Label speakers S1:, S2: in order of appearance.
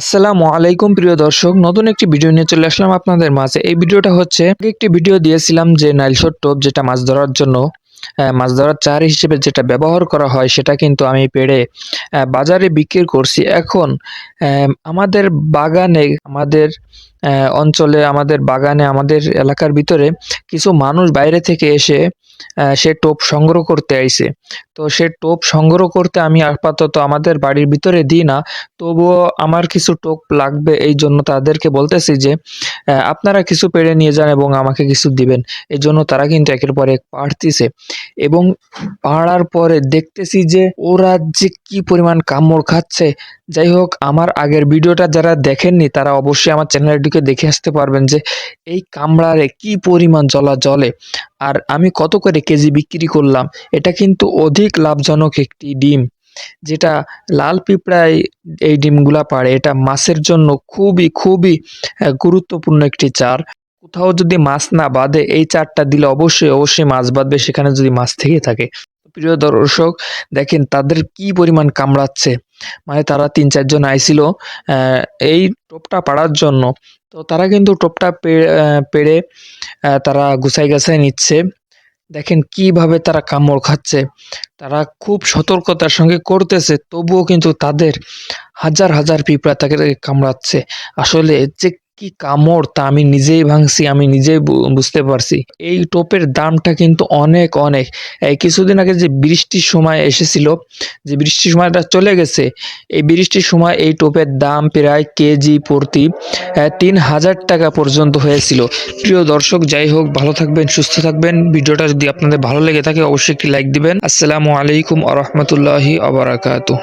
S1: আসসালামু আলাইকুম, প্রিয় দর্শক। নতুন একটি ভিডিও নিয়ে চলে আসলাম আপনাদের মাঝে। এই ভিডিওটা হচ্ছে একটি ভিডিও দিয়েছিলাম যে নাইলশট টোপ যেটা মাছ ধরার জন্য মাছ ধরার চার হিসেবে যেটা ব্যবহার করা হয়, সেটা কিন্তু আমি পেড়ে বাজারে বিক্রি করছি। এখন আমাদের বাগানে, আমাদের অঞ্চলে, আমাদের বাগানে, আমাদের এলাকার ভিতরে কিছু মানুষ বাইরে থেকে এসে সে টোপ সংগ্রহ করতে আইছে। তো সে টোপ সংগ্রহ করতে আমি আপাতত আমাদের বাড়ির ভিতরে দিই না। তবুও আমার কিছু টোপ লাগবে এই জন্য তাদেরকে বলতেছি যে আপনারা কিছু পেড়ে নিয়ে যান এবং আমাকে কিছু দিবেন। এই জন্য তারা কিন্তু একের পর এক পাড়তিছে। এবং পাড়ার পরে দেখতেছি যে, ওরা যে কি পরিমাণ কামড় খাচ্ছে। যাই হোক, আমার আগের ভিডিওটা যারা দেখেননি, তারা অবশ্যই আমার চ্যানেলটিকে দেখে আসতে পারবেন যে এই কামড়ারে কি পরিমাণ জলা জলে আর আমি কত করে কেজি বিক্রি করলাম, এটা কিন্তু অধিক লাভজনক একটি ডিম, যেটা লাল পিঁপড়ায় এই ডিমগুলা পাড়ে। এটা মাছের জন্য খুবই খুবই গুরুত্বপূর্ণ একটি চার। কোথাও যদি মাছ না বাঁধে এই চারটা দিলে অবশ্যই অবশ্যই মাছ বাঁধবে সেখানে যদি মাছ থেকে থাকে। প্রিয় দর্শক, দেখেন তাদের কি পরিমাণ কামড়াচ্ছে। মানে তারা তিন, চারজন আইছিল এই টোপটা পাড়ার জন্য। তো তারা কিন্তু টোপটা পেড়ে তারা গুছাই গাছাই নিচ্ছে। দেখেন কীভাবে তারা কামড় খাচ্ছে। তারা খুব সতর্কতার সঙ্গে করতেছে, তবুও কিন্তু তাদের হাজার হাজার পিঁপড়া তাকে কামড়াচ্ছে। আসলে যে কি কামড় তা আমি নিজেই ভাঙছি, আমি নিজেই বুঝতে পারছি। এই টোপের দামটা কিন্তু অনেক অনেক। এই কিছুদিন আগে যে বৃষ্টির সময় এসেছিল, যে বৃষ্টির সময়টা চলে গেছে, এই বৃষ্টির সময় এই টোপের দাম প্রায় কেজি প্রতি তিন হাজার টাকা পর্যন্ত হয়েছিল। প্রিয় দর্শক, যাই হোক, ভালো থাকবেন, সুস্থ থাকবেন। ভিডিওটা যদি আপনাদের ভালো লেগে থাকে, অবশ্যই একটি লাইক দিবেন। আসসালামু আলাইকুম আ রহমতুল্লাহি আবরাকাতু